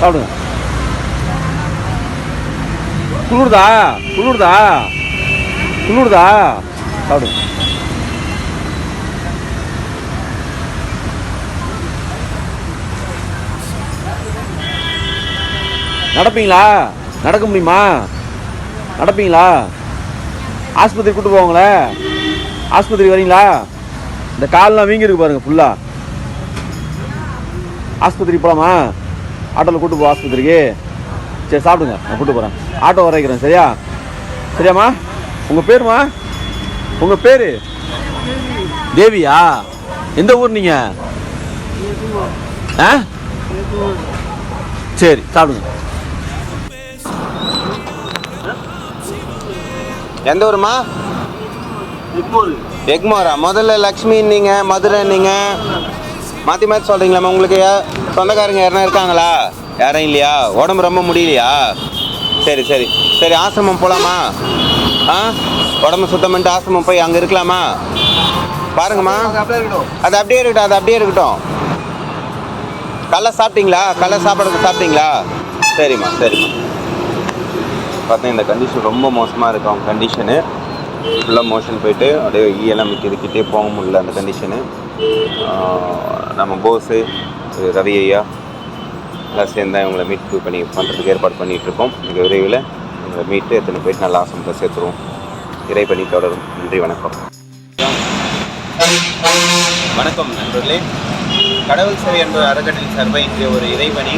சாப்பிடுங்க. குளிர்தா? குளிர்தா? குளிர்தா? சாப்பிடுங்க. நடப்பீங்களா? நடக்க முடியுமா? நடப்பீங்களா? ஆஸ்பத்திரி கூட்டு போவாங்களே ஆஸ்பத்திரி வரீங்களா? இந்த கால்லாம் வீங்கிருக்கு பாருங்கள் பாருங்க ஃபுல்லா ஆஸ்பத்திரி போகலாமா ஆட்டோவில் கூட்டு போ ஆஸ்பத்திரிக்கு. சரி சாப்பிடுங்க. நான் கூட்டு போகிறேன் ஆட்டோ வர வைக்கிறேன் சரியா? சரியாம்மா? உங்கள் பேருமா? உங்கள் பேர்? தேவியா? எந்த ஊர் நீங்கள் ஆ? சரி சாப்பிடுங்க. எந்த ஊருமா எக்மோரா. முதல்ல லக்ஷ்மி நீங்க மதுரை நீங்க மாற்றி மாற்றி சொல்கிறீங்களா உங்களுக்கு சொந்தக்காரங்க யாருனா இருக்காங்களா? யாரும் இல்லையா? உடம்பு ரொம்ப முடியலையா? சரி சரி. சரி ஆசிரமம் போகலாமா ஆ? உடம்பு சுத்தம் பண்ணிட்டு ஆசிரமம் போய் அங்கே இருக்கலாமா? பாருங்கம்மா. அது அப்படியே இருக்கட்டும் அது அப்படியே இருக்கட்டும். கல்ல சாப்பிட்டீங்களா? கல்ல சாப்பாடு சாப்பிட்டீங்களா? சரிம்மா சரிம்மா. பார்த்தா இந்த கண்டிஷன் ரொம்ப மோசமாக இருக்கும் அவங்க கண்டிஷனு ஃபுல்லாக மோஷன் போயிட்டு அப்படியே ஈயெல்லாம் மிக்கிறதுக்கிட்டே போக முடியல அந்த கண்டிஷனு நம்ம போஸு திரு ரவி ஐயா. எல்லாம் சேர்ந்தா இவங்களை மீட் பண்ணி பண்ணுறதுக்கு ஏற்பாடு பண்ணிகிட்ருக்கோம். மிக விரைவில் இவங்களை மீட்டு எத்தனை போயிட்டு நல்ல ஆசனத்தை சேர்த்துருவோம். இறை பண்ணி தொடரும். நன்றி வணக்கம். வணக்கம் நண்பர்களே. கடவுள் சேவை என்ற அறக்கட்டளை சார்பாக இங்கே ஒரு இறைவணி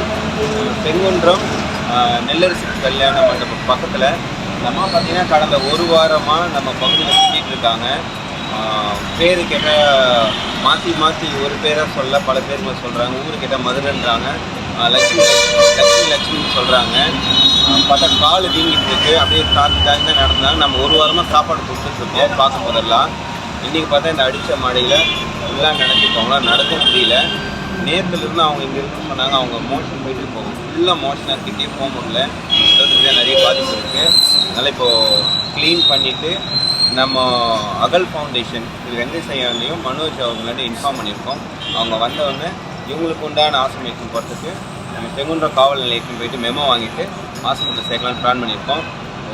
செங்குன்றம் நெல்லரசு கல்யாண மண்டபம் பக்கத்தில். நம்ம பார்த்திங்கன்னா கடந்த ஒரு வாரமாக நம்ம பகுதியில் சுற்றிட்டு இருக்காங்க. பேரு கேட்டால் மாற்றி மாற்றி ஒரு பேரை சொல்ல பல பேர் சொல்கிறாங்க ஊர் கேட்டால் மதுரைன்றாங்க. ஆஹ், லட்சுமி லட்சுமி லட்சுமின்னு சொல்கிறாங்க பார்த்தா கால் வீங்கிட்டு இருக்கு. அப்படியே தாக்கி தாக்கி தான் நடந்தாங்க. நம்ம ஒரு வாரமாக சாப்பாடு கொடுத்துட்ருக்கோம் பார்க்கும் போதெல்லாம் இன்றைக்கி பார்த்தா இந்த அடித்த மாடையில் எல்லாம் நினச்சிருக்கவங்களா நடக்க முடியல. நேரத்தில் இருந்து அவங்க இங்கே இருந்து சொன்னாங்க அவங்க மோஷன் போயிட்டு போகும் ஃபுல்லாக மோஷன் ஆக்கிட்டே போக முடியல. நிறைய பாதிப்பு இருக்குது அதனால் இப்போது க்ளீன் பண்ணிவிட்டு நம்ம அகல் ஃபவுண்டேஷன் திரு வெங்கடேசையாலையும் மனோஜ் அவங்களாண்ட இன்ஃபார்ம் பண்ணியிருக்கோம். அவங்க வந்தவொடனே இவங்களுக்கு உண்டான ஆசிரமத்துக்கு போகிறதுக்கு நம்ம செங்குன்ற காவல் நிலையத்துக்கு போயிட்டு மெமோ வாங்கிட்டு ஆசிரமத்தை சேர்க்கலாம்னு பிளான் பண்ணியிருக்கோம்.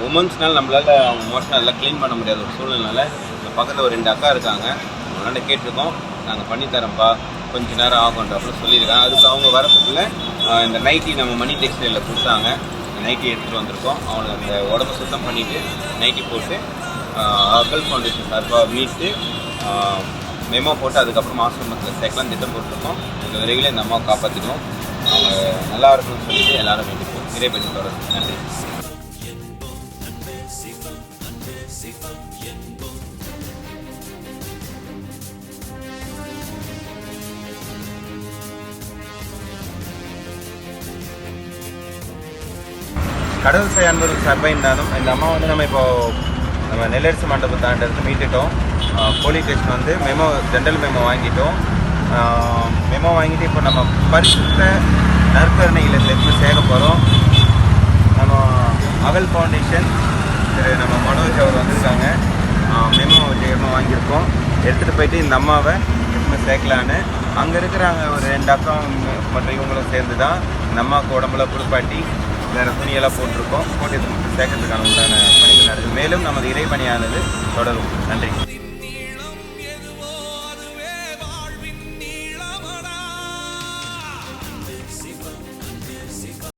உமன்ஸ்னால் நம்மளால் அவங்க மோஷனாக எல்லாம் க்ளீன் பண்ண முடியாத ஒரு சூழ்நிலை இந்த பக்கத்தில் ஒரு ரெண்டு அக்கா இருக்காங்க. அவங்களாண்ட கேட்டிருக்கோம். நாங்கள் பண்ணித்தரோம்ப்பா கொஞ்ச நேரம் ஆகுன்றப்பல சொல்லியிருக்காங்க. அதுக்கு அவங்க வரத்துக்குள்ள இந்த நைட்டி நம்ம மணி டெக்ஸ்டைலில் கொடுத்தாங்க. நைட்டி எடுத்துகிட்டு வந்திருக்கோம். அவங்களுக்கு அந்த உடம்பு சுத்தம் பண்ணிவிட்டு நைட்டி போட்டு அகல் ஃபவுண்டேஷன் சார்பாக மீட்டு மெமோ போட்டு அதுக்கப்புறம் ஆசிரமத்தில் சேர்க்கலாம் திட்டம் போட்டிருக்கோம். இது விரைவில் இந்த அம்மாவை காப்பாற்றிக்கணும் அவங்க நல்லா இருக்கணும்னு சொல்லிட்டு எல்லாரும் வேண்டிப்போம் இறைப்பணி தொடரும் நன்றி. கடவுள் சாய் அன்பர்கள் சபை இருந்தாலும் இந்த அம்மா வந்து நம்ம இப்போ நம்ம நெல்லரசு மண்டபம் இருந்து மீட்டுட்டோம். போலீஸ் ஸ்டேஷன் வந்து மெமோ ஜென்ரல் மெமோ வாங்கிட்டோம். மெமோ வாங்கிட்டு இப்போ நம்ம பரிசுத்த நற்கருணை இல்லத்தில் சேர்க்க போகிறோம் நம்ம அகல் ஃபவுண்டேஷன் திரு நம்ம மனோஜ் அவர் வந்திருக்காங்க. மெமோ ஜெயமாக வாங்கியிருக்கோம். எடுத்துகிட்டு போயிட்டு இந்த அம்மாவை எப்பவுமே சேர்க்கலான்னு. அங்கே இருக்கிறாங்க ஒரு ரெண்டு அக்கா மற்ற இவங்களும் சேர்ந்து தான் இந்த அம்மாவுக்கு உடம்புல குளிப்பாட்டி வேறு துணியெல்லாம் போட்டிருக்கோம். போட்டு இது மட்டும் சேர்க்கறதுக்கான உண்டான பணி மேலும் நமது இறைப்பணியானது தொடரும். நன்றி.